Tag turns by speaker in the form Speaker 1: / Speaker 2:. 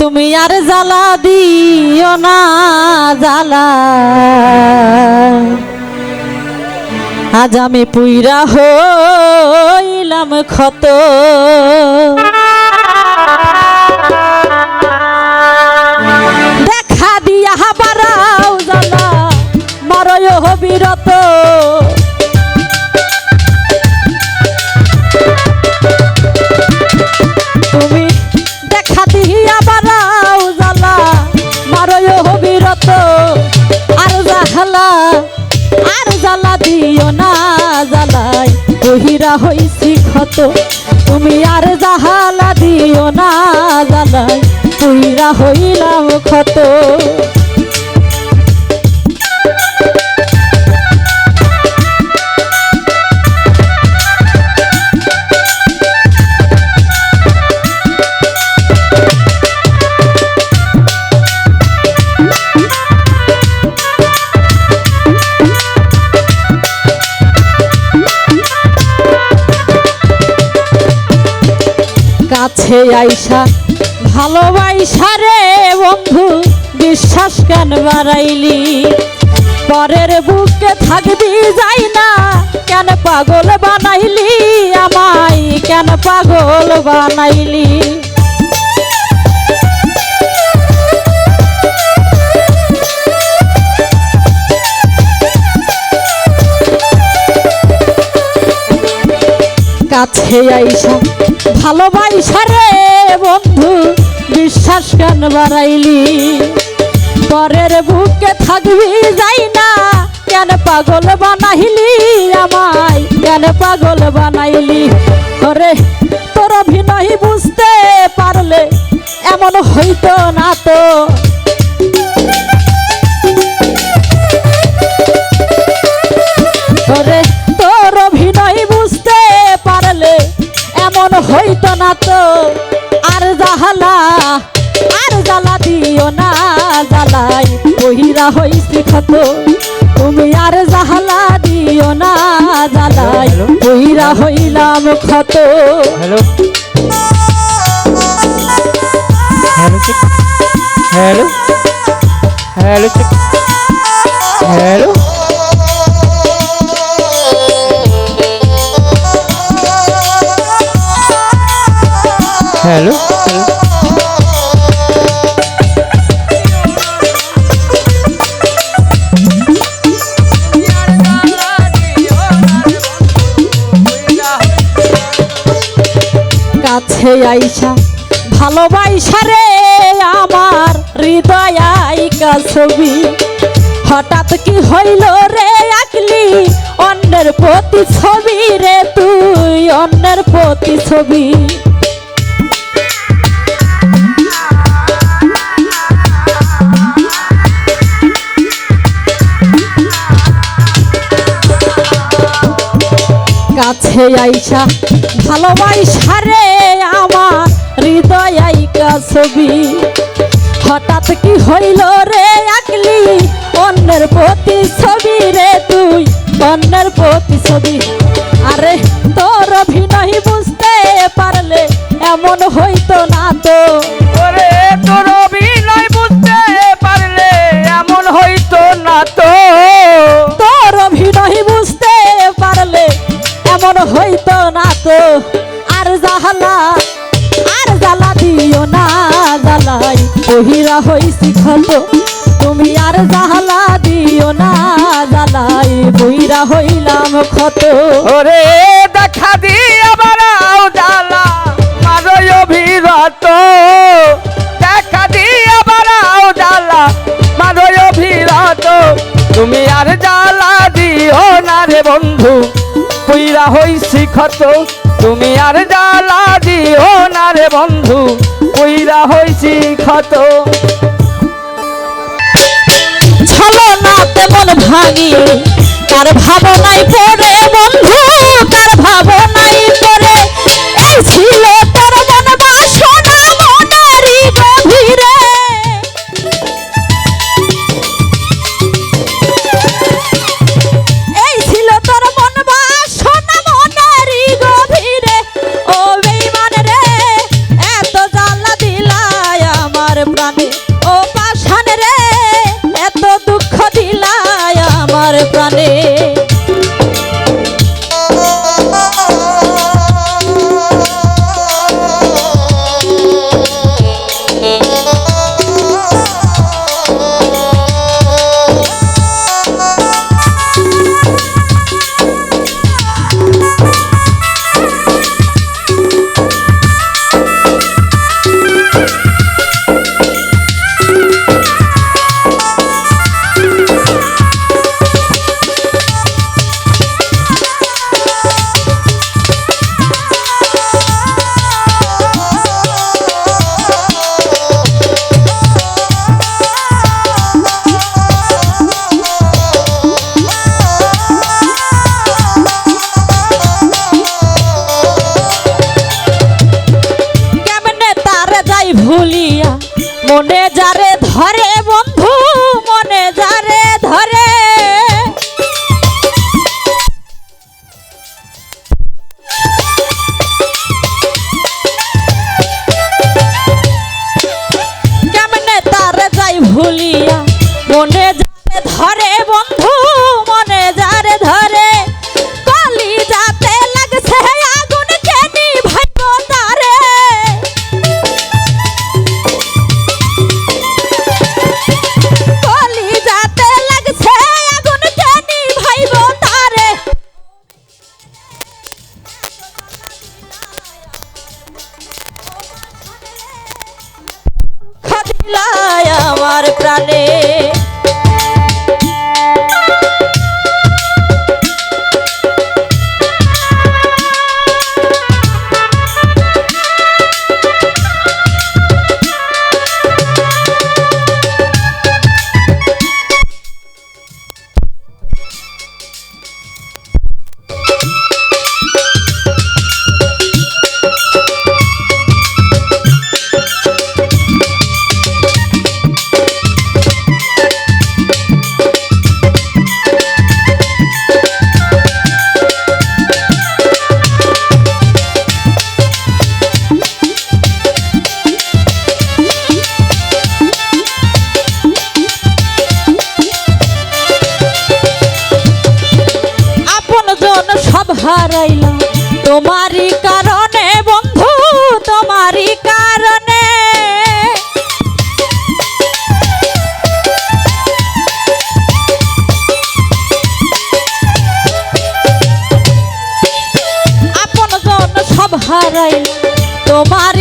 Speaker 1: তুমি আর জ্বালা দিও না, জ্বালা। আজ আমি পুইরা হইলাম ক্ষত। দেখা দিয়া বারাও জ্বালা, মারয় বিরত বহিরা হইছি ক্ষত। তুমি আর জাহালা দিও না জালাই তুইরা হইলাম ক্ষত। কাছে আইসা ভালোবাইসা রে বন্ধু, বিশ্বাস কেন বাড়াইলি? পরের বুকে থাকবি যাই না, কেন পাগল বানাইলি আমায়? কেন পাগল বানাইলি? কাছে আইসা ভালোবাইসা রে বন্ধু, বিশ্বাস কেন বাড়াইলি? পরের বুকে থাকবি যাই না, কেন পাগল বানাইলি আমায়? কেন পাগল বানাইলি? ওরে, তোর অভিনয় বুঝতে পারলে এমন হইতো না তো। জ্বালাই বহিরা হইলাম ক্ষত
Speaker 2: hello. Hello check hello. Hello check hello. Hello.
Speaker 1: কাছে আইসা ভালোবাইসা রে আমার হৃদয় আইকা ছবি। হঠাৎ কি হইল রে আকলি অন্যের প্রতি ছবি রে তুই, অন্যের প্রতি ছবি। কাছে আইসা ভালোবাইসা রে আমার হৃদয় আইকা ছবি। হঠাৎ কি হইল রে আকলি অন্যের প্রতি ছবি রে তুই, অন্যের প্রতি ছবি। আরে তোর অভিনয় বুঝতে পারলে এমন হইতো না তো।
Speaker 2: তোর অভিনয়
Speaker 1: বহিরা হইছি ক্ষত তুমি আর জাহালা দিও না, জ্বালাই বহিরা হইলাম ক্ষত।
Speaker 2: ওরে দেখা দিয়ে বাড়াও জ্বালা মারয় অভিরত। দেখা দিয়ে বাড়াও জ্বালা মারয় অভিরত। তুমি আর জ্বালা দিও না রে বন্ধু পুইরা হইছি ক্ষত। তুমি আর জ্বালা হইছি ক্ষত।
Speaker 1: না তেমন ভাঙি তার ভাবনায় পড়ে বন্ধু মনে সব হারাইলাম